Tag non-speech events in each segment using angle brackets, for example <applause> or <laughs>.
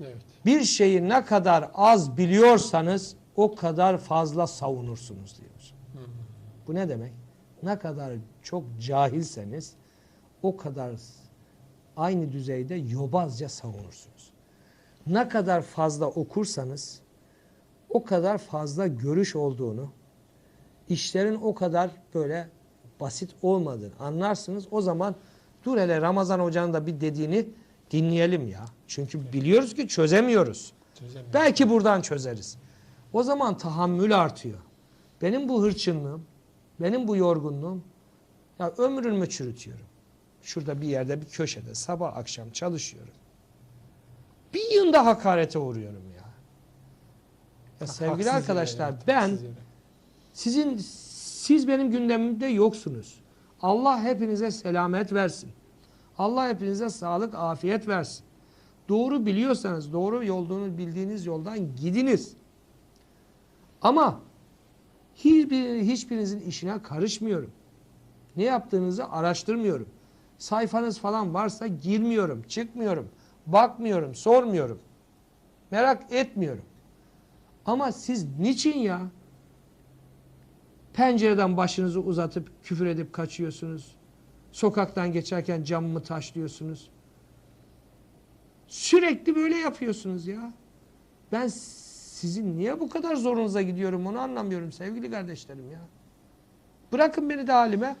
Evet. Bir şeyi ne kadar az biliyorsanız o kadar fazla savunursunuz diyor. Bu ne demek? Ne kadar çok cahilseniz o kadar aynı düzeyde yobazca savunursunuz. Ne kadar fazla okursanız o kadar fazla görüş olduğunu, işlerin o kadar böyle basit olmadığını anlarsınız. O zaman dur hele Ramazan Hoca'nın da bir dediğini dinleyelim ya. Çünkü biliyoruz ki çözemiyoruz. Çözemiyorum. Belki buradan çözeriz. O zaman tahammül artıyor. Benim bu hırçınlığım, benim bu yorgunluğum ya ömrümü çürütüyorum. Şurada bir yerde bir köşede sabah akşam çalışıyorum. Bir yığında hakarete uğruyorum ya. Ya sevgili Haksız yere, arkadaşlar evet, ben yere. sizin siz benim gündemimde yoksunuz. Allah hepinize selamet versin. Allah hepinize sağlık, afiyet versin. Doğru biliyorsanız, doğru yolduğunu bildiğiniz yoldan gidiniz. Ama hiçbir, hiçbirinizin işine karışmıyorum. Ne yaptığınızı araştırmıyorum. Sayfanız falan varsa girmiyorum, çıkmıyorum, bakmıyorum, sormuyorum. Merak etmiyorum. Ama siz niçin ya? Pencereden başınızı uzatıp küfür edip kaçıyorsunuz. Sokaktan geçerken camımı taşlıyorsunuz. Sürekli böyle yapıyorsunuz ya. Ben sizin niye bu kadar zorunuza gidiyorum onu anlamıyorum sevgili kardeşlerim ya. Bırakın beni de halime.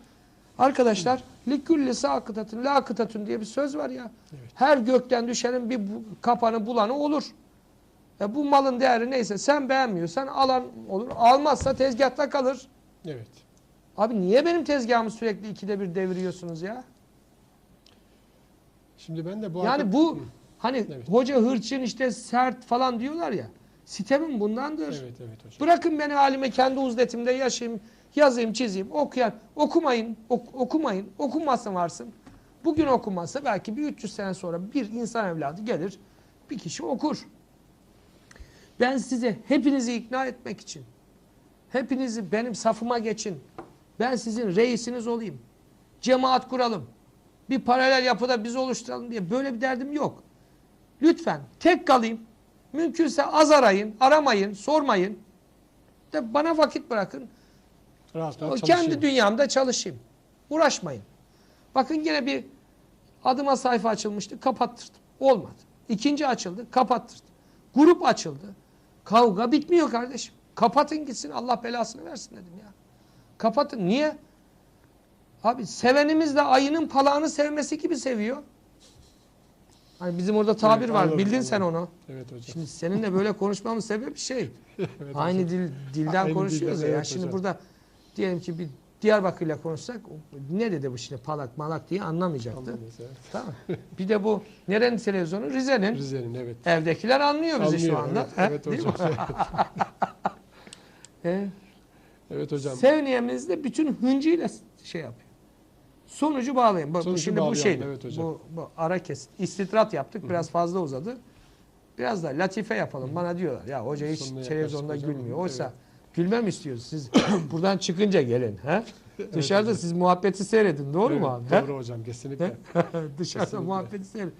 Arkadaşlar likülli sakıtatın lakıtatun diye bir söz var ya. Evet. Her gökten düşenin bir kapanı bulanı olur. E bu malın değeri neyse sen beğenmiyorsan alan olur. Almazsa tezgahta kalır. Evet. Abi niye benim tezgahımı sürekli ikide bir deviriyorsunuz ya? Şimdi ben de bu yani arka- bu hani Evet. hoca hırçın işte sert falan diyorlar ya. Sitemim bundandır. Evet evet hocam. Bırakın beni halime kendi uzletimde yaşayayım, yazayım, çizeyim, okuyan. Okumayın, ok- okumayın. Okunmasın varsın. Bugün okunmazsa belki bir 300 sene sonra bir insan evladı gelir, bir kişi okur. Ben size hepinizi ikna etmek için, hepinizi benim safıma geçin. Ben sizin reisiniz olayım. Cemaat kuralım. Bir paralel yapıda biz oluşturalım diye böyle bir derdim yok. Lütfen tek kalayım. Mümkünse az arayın, aramayın, sormayın. De bana vakit bırakın. Rahat rahat kendi dünyamda çalışayım. Uğraşmayın. Bakın yine bir adıma sayfa açılmıştı, kapattırdım. Olmadı. İkinci açıldı, kapattırdım. Grup açıldı. Kavga bitmiyor kardeşim. Kapatın gitsin Allah belasını versin dedim ya. Kapatın. Niye? Abi sevenimiz de ayının palağını sevmesi gibi seviyor. Hani bizim orada tabir Evet, var. anladım, Bildin sen anladım. onu. Evet hocam. Şimdi seninle böyle konuşmamın sebebi şey. <laughs> Evet Aynı hocam. dil dilden Aynı konuşuyoruz dilden, ya. evet Şimdi hocam. burada diyelim ki bir Diyarbakır'la konuşsak ne dedi bu şimdi palak malak diye anlamayacaktı. Evet. Tamam. Bir de bu nerenin televizyonu? Rize'nin. Rize'nin evet. Evdekiler anlıyor bizi şu Anlıyor, anda. Evet, evet Değil mi? hocam. <laughs> <laughs> He. evet hocam. Sevniyemiz de bütün hıncıyla şey yapıyor. Sonucu bağlayın. Bak, Sonucu şimdi bu şeydi. evet hocam. bu, bu ara kesit. İstitrat yaptık. Biraz fazla uzadı. Biraz da latife yapalım. Bana diyorlar ya hoca hiç Sonuna televizyonda gülmüyor. Oysa Evet. gülmem istiyoruz. Siz <coughs> buradan çıkınca gelin. He? Dışarıda hocam. siz muhabbeti seyredin. Doğru mu Evet, abi? He? Doğru hocam kesinlikle. <laughs> Dışarıda Kesinlikle. muhabbeti seyredin.